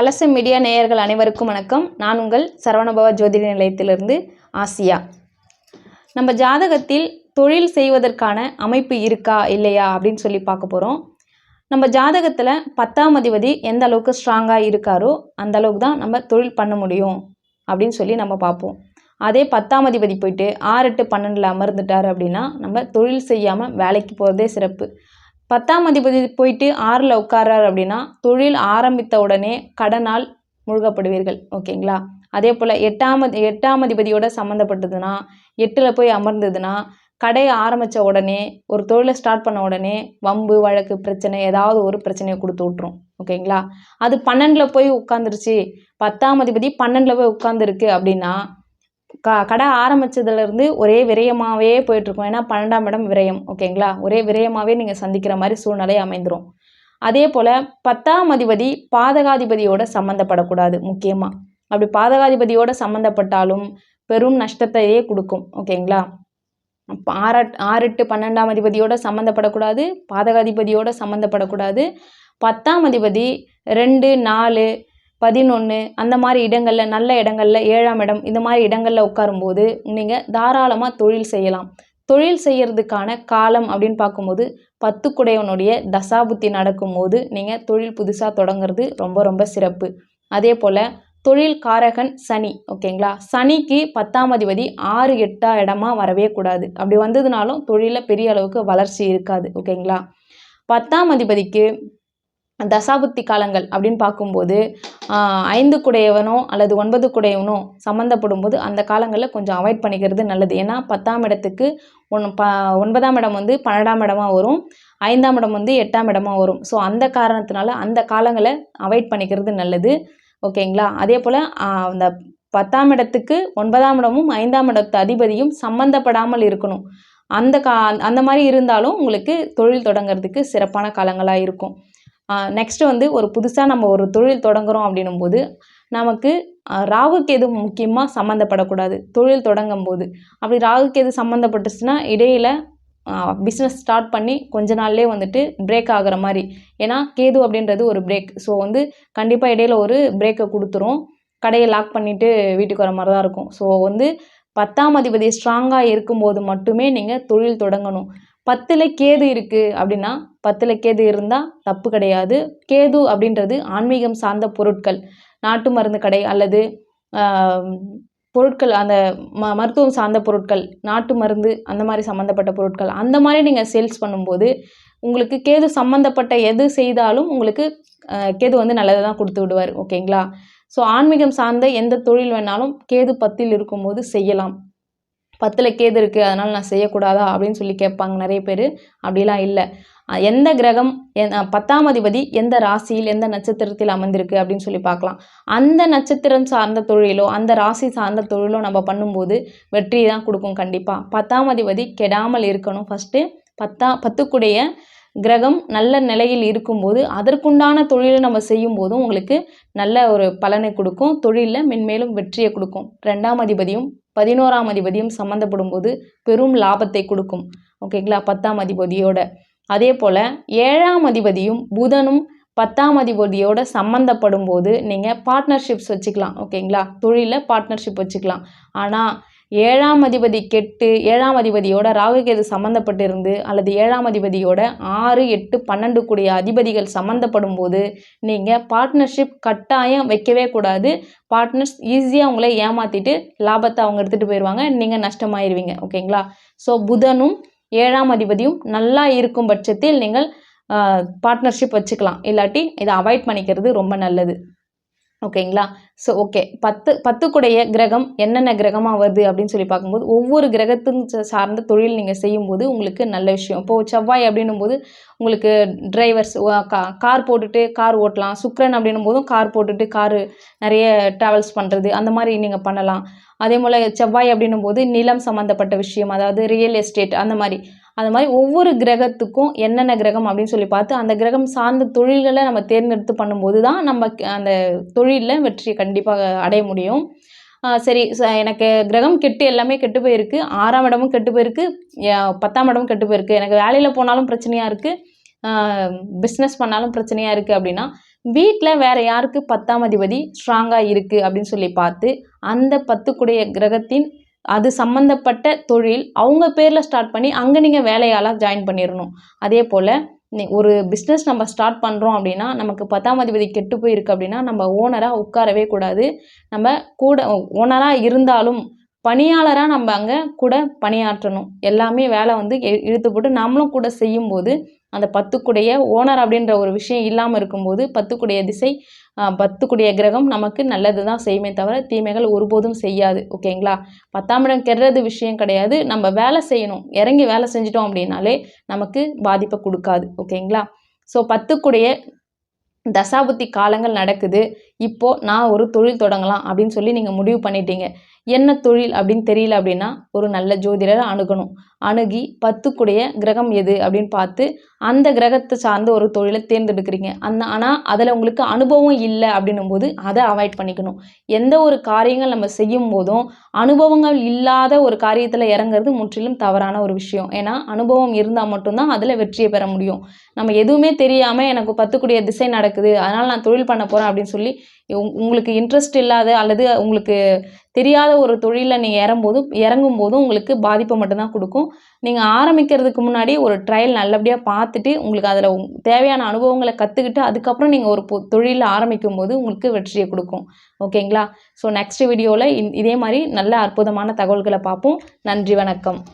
கலச மீடியா நேயர்கள் அனைவருக்கும் வணக்கம். நான் உங்கள் சரவணபவ ஜோதிட நிலையத்திலிருந்து ஆசியா. நம்ம ஜாதகத்தில் தொழில் செய்வதற்கான அமைப்பு இருக்கா இல்லையா அப்படின்னு சொல்லி பார்க்க போகிறோம் நம்ம ஜாதகத்தில் பத்தாம் அதிபதி எந்த அளவுக்கு ஸ்ட்ராங்காக இருக்காரோ அந்த அளவுக்கு தான் நம்ம தொழில் பண்ண முடியும் அப்படின்னு சொல்லி நம்ம பார்ப்போம். அதே பத்தாம் அதிபதி போயிட்டு ஆறு எட்டு பன்னெண்டில் அமர்ந்துட்டார் அப்படின்னா நம்ம தொழில் செய்யாமல் வேலைக்கு போகிறதே சிறப்பு. பத்தாம் அதிபதி போயிட்டு ஆறில் உட்கார்றார் அப்படின்னா தொழில் ஆரம்பித்த உடனே கடனால் முழுகப்படுவீர்கள். ஓகேங்களா? அதே போல் எட்டாம் எட்டாம் அதிபதியோட சம்மந்தப்பட்டதுன்னா எட்டில் போய் அமர்ந்ததுன்னா கடையை ஆரம்பித்த உடனே ஒரு தொழிலை ஸ்டார்ட் பண்ண உடனே வம்பு வழக்கு பிரச்சனை ஏதாவது ஒரு பிரச்சனையை கொடுத்து விட்ரும் ஓகேங்களா? அது பன்னெண்டில் போய் உட்காந்துருச்சு பத்தாம் அதிபதி பன்னெண்டில் போய் உட்காந்துருக்கு அப்படின்னா க கடை ஆரம்பிச்சதுலேருந்து ஒரே விரயமாகவே போயிட்டுருக்கும். ஏன்னா பன்னெண்டாம் இடம் விரயம் ஓகேங்களா? ஒரே விரயமாகவே நீங்கள் சந்திக்கிற மாதிரி சூழ்நிலை அமைந்துரும். அதே போல் பத்தாம் அதிபதி பாதகாதிபதியோட சம்மந்தப்படக்கூடாது முக்கியமாக அப்படி பாதகாதிபதியோட சம்மந்தப்பட்டாலும் பெரும் நஷ்டத்தையே கொடுக்கும் ஓகேங்களா? அப்ப ஆறு பன்னெண்டாம் அதிபதியோட சம்மந்தப்படக்கூடாது பாதகாதிபதியோட சம்மந்தப்படக்கூடாது பத்தாம் அதிபதி ரெண்டு நாலு பதினொன்று அந்த மாதிரி இடங்களில் நல்ல இடங்களில் ஏழாம் இடம் இந்த மாதிரி இடங்களில் உட்காரும்போது நீங்கள் தாராளமாக தொழில் செய்யலாம். தொழில் செய்கிறதுக்கான காலம் அப்படின்னு பார்க்கும்போது பத்துக்குடையவனுடைய தசாபுத்தி நடக்கும்போது நீங்கள் தொழில் புதுசாக தொடங்குறது ரொம்ப ரொம்ப சிறப்பு. அதே போல் தொழில் காரகன் சனி ஓகேங்களா? சனிக்கு பத்தாம் அதிபதி ஆறு எட்டா இடமா வரவே கூடாது. அப்படி வந்ததுனாலும் தொழிலில் பெரிய அளவுக்கு வளர்ச்சி இருக்காது ஓகேங்களா? பத்தாம் அதிபதிக்கு தசாபுத்தி காலங்கள் அப்படின்னு பார்க்கும்போது ஐந்து குடையவனோ அல்லது ஒன்பது குடையவனோ சம்மந்தப்படும் போது அந்த காலங்களில் கொஞ்சம் அவாய்ட் பண்ணிக்கிறது நல்லது. ஏன்னா பத்தாம் இடத்துக்கு ஒன் ப ஒன்பதாம் இடம் வந்து பன்னெண்டாம் இடமாக வரும் ஐந்தாம் இடம் வந்து எட்டாம் இடமா வரும். ஸோ அந்த காரணத்தினால அந்த காலங்களை அவாய்ட் பண்ணிக்கிறது நல்லது. ஓகேங்களா? அதே போல் அந்த பத்தாம் இடத்துக்கு ஒன்பதாம் இடமும் ஐந்தாம் இடத்து அதிபதியும் சம்மந்தப்படாமல் இருக்கணும். அந்த கா அந்த மாதிரி இருந்தாலும் உங்களுக்கு தொழில் தொடங்குறதுக்கு சிறப்பான காலங்களாக இருக்கும். நெக்ஸ்ட்டு வந்து ஒரு புதுசாக நம்ம ஒரு தொழில் தொடங்குறோம் அப்படின்னும் போது நமக்கு ஆஹ், ராகுகேது முக்கியமாக சம்மந்தப்படக்கூடாது. தொழில் தொடங்கும் போது அப்படி எது சம்மந்தப்பட்டுச்சுன்னா இடையில் பிஸ்னஸ் ஸ்டார்ட் பண்ணி கொஞ்ச நாள்லேயே வந்துட்டு பிரேக் ஆகுற மாதிரி. ஏன்னா கேது அப்படின்றது ஒரு பிரேக் ஸோ வந்து கண்டிப்பாக இடையில ஒரு பிரேக்கை கொடுத்துரும். கடையை லாக் பண்ணிவிட்டு வீட்டுக்கு வர மாதிரி தான் இருக்கும். ஸோ வந்து பத்தாம் அதிபதி ஸ்ட்ராங்காக இருக்கும்போது மட்டுமே நீங்கள் தொழில் தொடங்கணும். பத்தில் கேது இருக்குது அப்படின்னா பத்தில் கேது இருந்தால் தப்பு கிடையாது. கேது அப்படின்றது ஆன்மீகம் சார்ந்த பொருட்கள். நாட்டு மருந்து கடை அல்லது பொருட்கள் அந்த ம மருத்துவம் சார்ந்த பொருட்கள் நாட்டு மருந்து அந்த மாதிரி சம்மந்தப்பட்ட பொருட்கள் அந்த மாதிரி நீங்கள் சேல்ஸ் பண்ணும்போது உங்களுக்கு கேது சம்மந்தப்பட்ட எது செய்தாலும் உங்களுக்கு கேது வந்து நல்லதை தான் கொடுத்து விடுவார். ஓகேங்களா? ஸோ ஆன்மீகம் சார்ந்த எந்த தொழில் வேணாலும் கேது பத்தில் இருக்கும்போது செய்யலாம். பத்தில் கேது இருக்குது அதனால் நான் செய்யக்கூடாதா அப்படின்னு சொல்லி கேட்பாங்க நிறைய பேர். அப்படிலாம் இல்லை. எந்த கிரகம் எ- பத்தாம் அதிபதி எந்த ராசியில் எந்த நட்சத்திரத்தில் அமர்ந்திருக்கு அப்படின்னு சொல்லி பார்க்கலாம். அந்த நட்சத்திரம் சார்ந்த தொழிலோ அந்த ராசி சார்ந்த தொழிலோ நம்ம பண்ணும்போது வெற்றி தான் கொடுக்கும் கண்டிப்பாக பத்தாம் அதிபதி கெடாமல் இருக்கணும் ஃபஸ்ட்டு பத்தா பத்துக்குடைய கிரகம் நல்ல நிலையில் இருக்கும்போது அதற்குண்டான தொழிலை நம்ம செய்யும் போதும் உங்களுக்கு நல்ல ஒரு பலனை கொடுக்கும். தொழிலில் மென்மேலும் வெற்றியை கொடுக்கும். ரெண்டாம் அதிபதியும் பதினோராம் அதிபதியும் சம்மந்தப்படும் போது பெரும் லாபத்தை கொடுக்கும். ஓகேங்களா பத்தாம் அதிபதியோட. அதே போல் ஏழாம் அதிபதியும் புதனும் பத்தாம் அதிபதியோட சம்மந்தப்படும் போது நீங்கள் பார்ட்னர்ஷிப்ஸ் வச்சுக்கலாம் ஓகேங்களா தொழிலில் பார்ட்னர்ஷிப் வச்சுக்கலாம். ஆனால் ஏழாம் அதிபதி கெட்டு ஏழாம் அதிபதியோட ராகுகேது சம்மந்தப்பட்டிருந்து அல்லது ஏழாம் அதிபதியோட ஆறு எட்டு பன்னெண்டு கூடிய அதிபதிகள் சம்மந்தப்படும் போது நீங்கள் பார்ட்னர்ஷிப் கட்டாயம் வைக்கவே கூடாது. பார்ட்னர்ஸ் ஈஸியாக உங்களை ஏமாற்றிட்டு லாபத்தை அவங்க எடுத்துகிட்டு போயிடுவாங்க நீங்கள் நஷ்டமாயிருவீங்க. ஓகேங்களா? ஸோ புதனும் ஏழாம் அதிபதியும் நல்லா இருக்கும் பட்சத்தில் நீங்கள் பார்ட்னர்ஷிப் வச்சுக்கலாம். இல்லாட்டி இதை அவாய்ட் பண்ணிக்கிறது ரொம்ப நல்லது. ஓகேங்களா? ஸோ ஓகே பத்து பத்துக்குடைய கிரகம் என்னென்ன கிரகமாக வருது அப்படின்னு சொல்லி பார்க்கும்போது ஒவ்வொரு கிரகத்தும் சார்ந்த தொழில் நீங்கள் செய்யும்போது உங்களுக்கு நல்ல விஷயம். இப்போது செவ்வாய் அப்படின்னும் போது உங்களுக்கு டிரைவர்ஸ் கார் போட்டுட்டு கார் ஓட்டலாம். சுக்கரன் அப்படின்னும் போதும் கார் போட்டுட்டு காரு நிறைய ட்ராவல்ஸ் பண்ணுறது அந்த மாதிரி நீங்கள் பண்ணலாம். அதே போல் செவ்வாய் அப்படின்னும் போது நிலம் சம்மந்தப்பட்ட விஷயம் அதாவது ரியல் எஸ்டேட் அந்த மாதிரி. அந்த மாதிரி ஒவ்வொரு கிரகத்துக்கும் என்னென்ன கிரகம் அப்படின்னு சொல்லி பார்த்து அந்த கிரகம் சார்ந்த தொழில்களை நம்ம தேர்ந்தெடுத்து பண்ணும்போது தான் நம்ம அந்த தொழிலில் வெற்றி கண்டிப்பாக அடைய முடியும். சரி ச- எனக்கு கிரகம் கெட்டு எல்லாமே கெட்டு போயிருக்கு. ஆறாம் இடமும் கெட்டு போயிருக்கு. பத்தாம் இடமும் கெட்டு போயிருக்கு. எனக்கு வேலையில் போனாலும் பிரச்சனையாக இருக்குது பிஸ்னஸ் பண்ணாலும் பிரச்சனையாக இருக்குது அப்படின்னா வீட்டில் வேற யாருக்கு பத்தாம் அதிபதி ஸ்ட்ராங்காக இருக்குது அப்படின்னு சொல்லி பார்த்து அந்த பத்துக்குடைய கிரகத்தின் அது சம்மந்தப்பட்ட தொழில் அவங்க பேரில் ஸ்டார்ட் பண்ணி அங்கே நீங்கள் வேலையாளாக ஜாயின் பண்ணிடணும் அதே போல் ஒரு பிஸ்னஸ் நம்ம ஸ்டார்ட் பண்ணுறோம் அப்படின்னா நமக்கு பத்தாம் அதிபதி கெட்டு போயிருக்கு அப்படின்னா நம்ம ஓனராக உட்காரவே கூடாது. நம்ம கூட ஓனராக இருந்தாலும் பணியாளராக நம்ம அங்கே கூட பணியாற்றணும். எல்லாமே வேலை வந்து இழுத்து போட்டு நம்மளும் கூட செய்யும்போது அந்த பத்துக்குடைய ஓனர் அப்படின்ற ஒரு விஷயம் இல்லாமல் இருக்கும்போது பத்துக்குடைய திசை பத்துக்குடைய கிரகம் நமக்கு நல்லது தான் செய்யுமே தவிர தீமைகள் ஒருபோதும் செய்யாது. ஓகேங்களா? பத்தாம் இடம் கெடுறது விஷயம் கிடையாது. நம்ம வேலை செய்யணும். இறங்கி வேலை செஞ்சிட்டோம் அப்படின்னாலே நமக்கு பாதிப்பை கொடுக்காது. ஓகேங்களா? ஸோ பத்துக்குடைய தசாபுத்தி காலங்கள் நடக்குது. இப்போது நான் ஒரு தொழில் தொடங்கலாம் அப்படின்னு சொல்லி நீங்கள் முடிவு பண்ணிட்டீங்க. என்ன தொழில் அப்படின்னு தெரியல அப்படின்னா ஒரு நல்ல ஜோதிடரை அணுகணும். அணுகி பத்துக்குடைய கிரகம் எது அப்படின்னு பார்த்து அந்த கிரகத்தை சார்ந்த ஒரு தொழிலை தேர்ந்தெடுக்கிறீங்க. அந்த ஆனால் அதில் உங்களுக்கு அனுபவம் இல்லை அப்படின்னும் போது அதை அவாய்ட் பண்ணிக்கணும். எந்த ஒரு காரியங்கள் நம்ம செய்யும் போதும் அனுபவங்கள் இல்லாத ஒரு காரியத்தில் இறங்குறது முற்றிலும் தவறான ஒரு விஷயம். ஏன்னா அனுபவம் இருந்தால் மட்டும்தான் அதில் வெற்றியை பெற முடியும். நம்ம எதுவுமே தெரியாமல் எனக்கு பத்துக்குடைய திசை நடக்குது அதனால் நான் தொழில் பண்ண போகிறேன் அப்படின்னு சொல்லி உங்களுக்கு இன்ட்ரெஸ்ட் இல்லாத அல்லது உங்களுக்கு தெரியாத ஒரு தொழிலில் நீங்கள் இறங்கும்போது இறங்கும் போதும் உங்களுக்கு பாதிப்பை மட்டும்தான் கொடுக்கும். நீங்கள் ஆரம்பிக்கிறதுக்கு முன்னாடி ஒரு ட்ரையல் நல்லபடியாக பார்த்துட்டு உங்களுக்கு அதில் தேவையான அனுபவங்களை கற்றுக்கிட்டு அதுக்கப்புறம் நீங்கள் ஒரு பொ- ஆரம்பிக்கும் போது உங்களுக்கு வெற்றியை கொடுக்கும். ஓகேங்களா? ஸோ நெக்ஸ்ட் வீடியோவில் இதே மாதிரி நல்ல அற்புதமான தகவல்களை பார்ப்போம். நன்றி வணக்கம்.